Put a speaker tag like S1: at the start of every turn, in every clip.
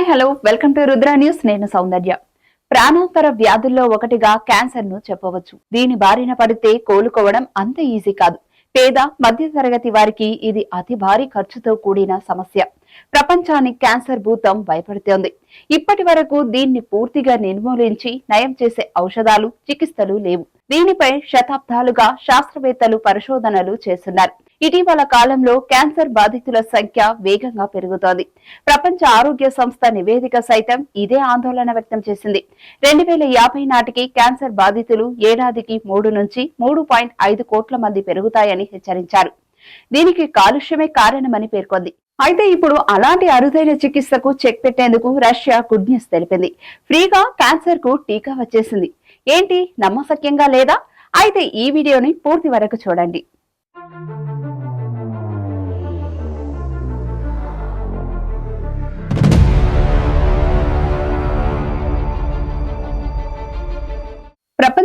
S1: Hi hello. Welcome to Rudra news. నేను సౌందర్య. ప్రాణాంతర వ్యాధుల్లో ఒకటిగా క్యాన్సర్ను చెప్పవచ్చు. దీని బారిన పడితే కోలుకోవడం అంత ఈజీ కాదు. పేద మధ్యతరగతి వారికి ఇది అతి భారీ ఖర్చుతో కూడిన సమస్య. ప్రపంచానికి క్యాన్సర్ భూతం భయపడుతోంది. ఇప్పటి వరకు దీన్ని పూర్తిగా నిర్మూలించి నయం చేసే ఔషధాలు చికిత్సలు లేవు. దీనిపై శతాబ్దాలుగా శాస్త్రవేత్తలు పరిశోధనలు చేస్తున్నారు. ఇటీవల కాలంలో క్యాన్సర్ బాధితుల సంఖ్య వేగంగా పెరుగుతోంది. ప్రపంచ ఆరోగ్య సంస్థ నివేదిక సైతం ఇదే ఆందోళన వ్యక్తం చేసింది. రెండు వేల యాభై నాటికి క్యాన్సర్ బాధితులు ఏడాదికి మూడు నుంచి మూడు పాయింట్ ఐదు కోట్ల మంది పెరుగుతాయని హెచ్చరించారు. దీనికి కాలుష్యమే కారణమని పేర్కొంది. అయితే ఇప్పుడు అలాంటి అరుదైన చికిత్సకు చెక్ పెట్టేందుకు రష్యా గుడ్ న్యూస్ తెలిపింది. ఫ్రీగా క్యాన్సర్కు టీకా వచ్చేసింది. ఏంటి నమ్మశక్యంగా లేదా? అయితే ఈ వీడియోని పూర్తి వరకు చూడండి.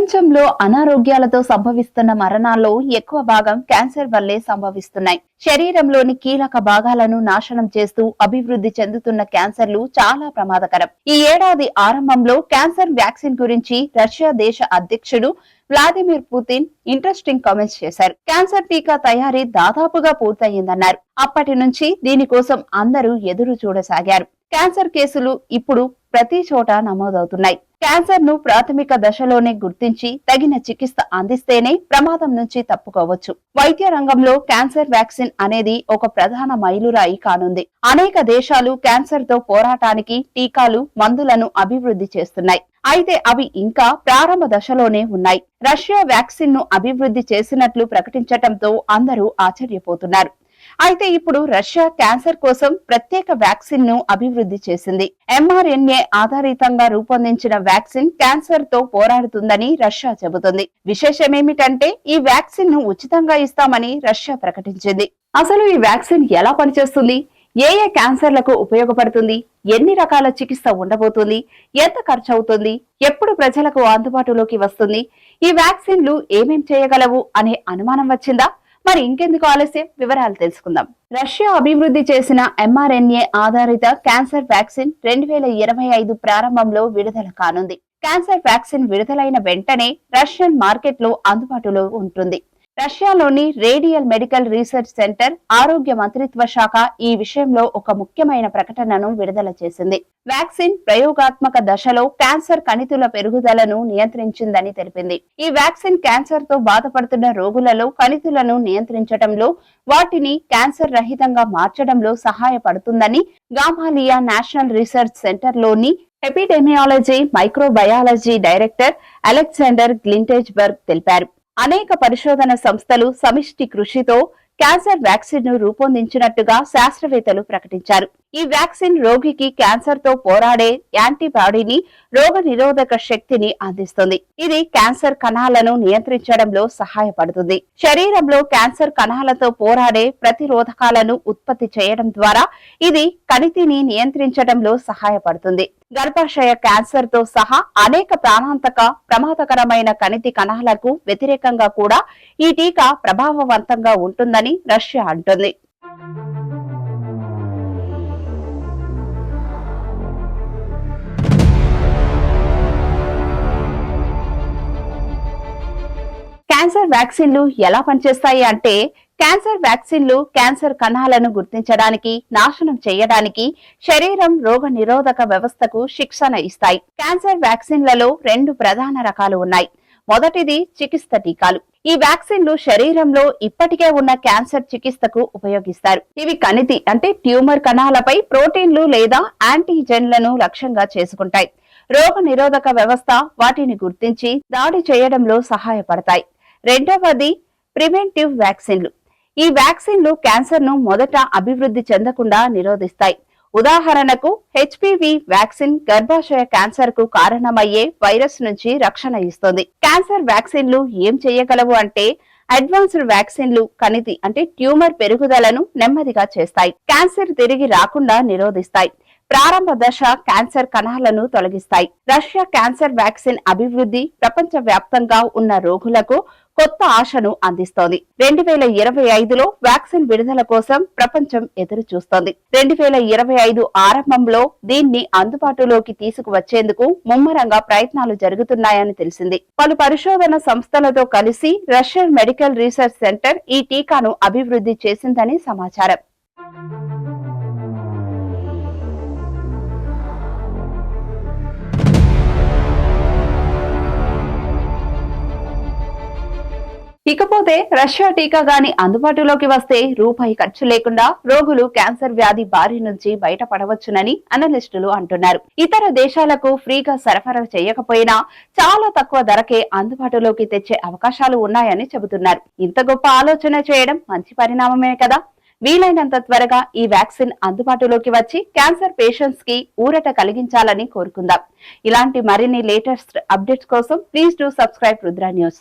S1: ప్రపంచంలో అనారోగ్యాలతో సంభవిస్తున్న మరణాల్లో ఎక్కువ భాగం క్యాన్సర్ వల్లే సంభవిస్తున్నాయి. శరీరంలోని కీలక భాగాలను నాశనం చేస్తూ అభివృద్ధి చెందుతున్న క్యాన్సర్లు చాలా ప్రమాదకరం. ఈ ఏడాది ఆరంభంలో క్యాన్సర్ వ్యాక్సిన్ గురించి రష్యా దేశ అధ్యక్షుడు వ్లాదిమిర్ పుతిన్ ఇంట్రెస్టింగ్ కామెంట్స్ చేశారు. క్యాన్సర్ టీకా తయారీ దాదాపుగా పూర్తయిందన్నారు. అప్పటి నుంచి దీనికోసం అందరూ ఎదురు చూడసాగారు. క్యాన్సర్ కేసులు ఇప్పుడు ప్రతి చోట నమోదవుతున్నాయి. క్యాన్సర్ను ప్రాథమిక దశలోనే గుర్తించి తగిన చికిత్స అందిస్తేనే ప్రమాదం నుంచి తప్పుకోవచ్చు. వైద్య రంగంలో క్యాన్సర్ వ్యాక్సిన్ అనేది ఒక ప్రధాన మైలురాయి కానుంది. అనేక దేశాలు క్యాన్సర్తో పోరాటానికి టీకాలు మందులను అభివృద్ధి చేస్తున్నాయి. అయితే అవి ఇంకా ప్రారంభ దశలోనే ఉన్నాయి. రష్యా వ్యాక్సిన్ను అభివృద్ధి చేసినట్లు ప్రకటించటంతో అందరూ ఆశ్చర్యపోతున్నారు. అయితే ఇప్పుడు రష్యా క్యాన్సర్ కోసం ప్రత్యేక వ్యాక్సిన్ను అభివృద్ధి చేసింది. ఎంఆర్ఎన్ఏ ఆధారితంగా రూపొందించిన వ్యాక్సిన్ క్యాన్సర్తో పోరాడుతుందని రష్యా చెబుతుంది. విశేషమేమిటంటే ఈ వ్యాక్సిన్ను ఉచితంగా ఇస్తామని రష్యా ప్రకటించింది. అసలు ఈ వ్యాక్సిన్ ఎలా పనిచేస్తుంది? ఏ ఏ క్యాన్సర్లకు ఉపయోగపడుతుంది? ఎన్ని రకాల చికిత్స ఉండబోతుంది? ఎంత ఖర్చు అవుతుంది ఎప్పుడు ప్రజలకు అందుబాటులోకి వస్తుంది? ఈ వ్యాక్సిన్లు ఏమేం చేయగలవు అనే అనుమానం వచ్చిందా? మరి ఇంకెందుకు ఆలస్యం? వివరాలు తెలుసుకుందాం. రష్యా అభివృద్ధి చేసిన ఎంఆర్ఎన్ఏ ఆధారిత క్యాన్సర్ వ్యాక్సిన్ రెండు వేల ఇరవై ఐదు ప్రారంభంలో విడుదల కానుంది. క్యాన్సర్ వ్యాక్సిన్ విడుదలైన వెంటనే రష్యన్ మార్కెట్లో అందుబాటులో ఉంటుంది. రష్యాలోని రేడియల్ మెడికల్ రీసెర్చ్ సెంటర్ ఆరోగ్య మంత్రిత్వ శాఖ ఈ విషయంలో ఒక ముఖ్యమైన ప్రకటనను విడుదల చేసింది. వ్యాక్సిన్ ప్రయోగాత్మక దశలో క్యాన్సర్ కణితుల పెరుగుదలను నియంత్రించిందని తెలిపింది. ఈ వ్యాక్సిన్ క్యాన్సర్తో బాధపడుతున్న రోగులలో కణితులను నియంత్రించడంలో వాటిని క్యాన్సర్ రహితంగా మార్చడంలో సహాయపడుతుందని Gamaleya national research సెంటర్లోని epidemiology microbiology director Alexander Gintsburg తెలిపారు. అనేక పరిశోధన సంస్థలు సమిష్టి కృషితో క్యాన్సర్ వ్యాక్సిన్ను రూపొందించినట్టుగా శాస్త్రవేత్తలు ప్రకటించారు. ఈ వ్యాక్సిన్ రోగికి క్యాన్సర్తో పోరాడే యాంటీబాడీని రోగ నిరోధక శక్తిని అందిస్తుంది. ఇది క్యాన్సర్ కణాలను నియంత్రించడంలో సహాయపడుతుంది. శరీరంలో క్యాన్సర్ కణాలతో పోరాడే ప్రతిరోధకాలను ఉత్పత్తి చేయడం ద్వారా ఇది కణితిని నియంత్రించడంలో సహాయపడుతుంది. గర్భాశయ క్యాన్సర్తో సహా అనేక ప్రాణాంతక ప్రమాదకరమైన కణితి కణాలకు వ్యతిరేకంగా కూడా ఈ టీకా ప్రభావవంతంగా ఉంటుందని రష్యా అంటుంది. క్యాన్సర్ వ్యాక్సిన్లు ఎలా పనిచేస్తాయి అంటే క్యాన్సర్ వ్యాక్సిన్లు క్యాన్సర్ కణాలను గుర్తించడానికి నాశనం చేయడానికి శరీరం రోగ నిరోధక వ్యవస్థకు శిక్షణ ఇస్తాయి. క్యాన్సర్ వ్యాక్సిన్లలో రెండు ప్రధాన రకాలు ఉన్నాయి. మొదటిది చికిత్స టీకాలు. ఈ వ్యాక్సిన్లు శరీరంలో ఇప్పటికే ఉన్న క్యాన్సర్ చికిత్సకు ఉపయోగిస్తారు. ఇవి కణితి అంటే ట్యూమర్ కణాలపై ప్రోటీన్లు లేదా యాంటీజెన్లను లక్ష్యంగా చేసుకుంటాయి. రోగ నిరోధక వ్యవస్థ వాటిని గుర్తించి దాడి చేయడంలో సహాయపడతాయి. రెండవది ప్రివెంటివ్ వ్యాక్సిన్లు. ఈ వ్యాక్సిన్లు క్యాన్సర్ను మొదట అభివృద్ధి చెందకుండా నిరోధిస్తాయి. ఉదాహరణకు హెచ్పివి వ్యాక్సిన్ గర్భాశయ క్యాన్సర్కు కారణమయ్యే వైరస్ నుంచి రక్షణ ఇస్తుంది. క్యాన్సర్ వ్యాక్సిన్లు ఏం చేయగలవు అంటే అడ్వాన్స్డ్ వ్యాక్సిన్లు కణితి అంటే ట్యూమర్ పెరుగుదలను నెమ్మదిగా చేస్తాయి. క్యాన్సర్ తిరిగి రాకుండా నిరోధిస్తాయి. ప్రారంభ దశ క్యాన్సర్ కణాలను తొలగిస్తాయి. రష్యా క్యాన్సర్ వ్యాక్సిన్ అభివృద్ధి ప్రపంచ వ్యాప్తంగా ఉన్న రోగులకు కొత్త ఆశను అందిస్తోంది. రెండు వేల ఇరవై ఐదులో వ్యాక్సిన్ విడుదల కోసం ప్రపంచం ఎదురు చూస్తోంది రెండు వేల ఇరవై ఐదు ఆరంభంలో దీన్ని అందుబాటులోకి తీసుకువచ్చేందుకు ముమ్మరంగా ప్రయత్నాలు జరుగుతున్నాయని తెలిసింది. పలు పరిశోధన సంస్థలతో కలిసి రష్యన్ మెడికల్ రీసెర్చ్ సెంటర్ ఈ టీకాను అభివృద్ధి చేసిందని సమాచారం. ఇకపోతే రష్యా టీకా గాని అందుబాటులోకి వస్తే రూపాయి ఖర్చు లేకుండా రోగులు క్యాన్సర్ వ్యాధి బారి నుంచి బయటపడవచ్చునని అనలిస్టులు అంటున్నారు. ఇతర దేశాలకు ఫ్రీగా సరఫరా చేయకపోయినా చాలా తక్కువ ధరకే అందుబాటులోకి తెచ్చే అవకాశాలు ఉన్నాయని చెబుతున్నారు. ఇంత గొప్ప ఆలోచన చేయడం మంచి పరిణామమే కదా? వీలైనంత త్వరగా ఈ వ్యాక్సిన్ అందుబాటులోకి వచ్చి క్యాన్సర్ పేషెంట్స్కి ఊరట కలిగించాలని కోరుకుందాం. ఇలాంటి మరిన్ని లేటెస్ట్ అప్డేట్స్ కోసం please do subscribe Rudra news.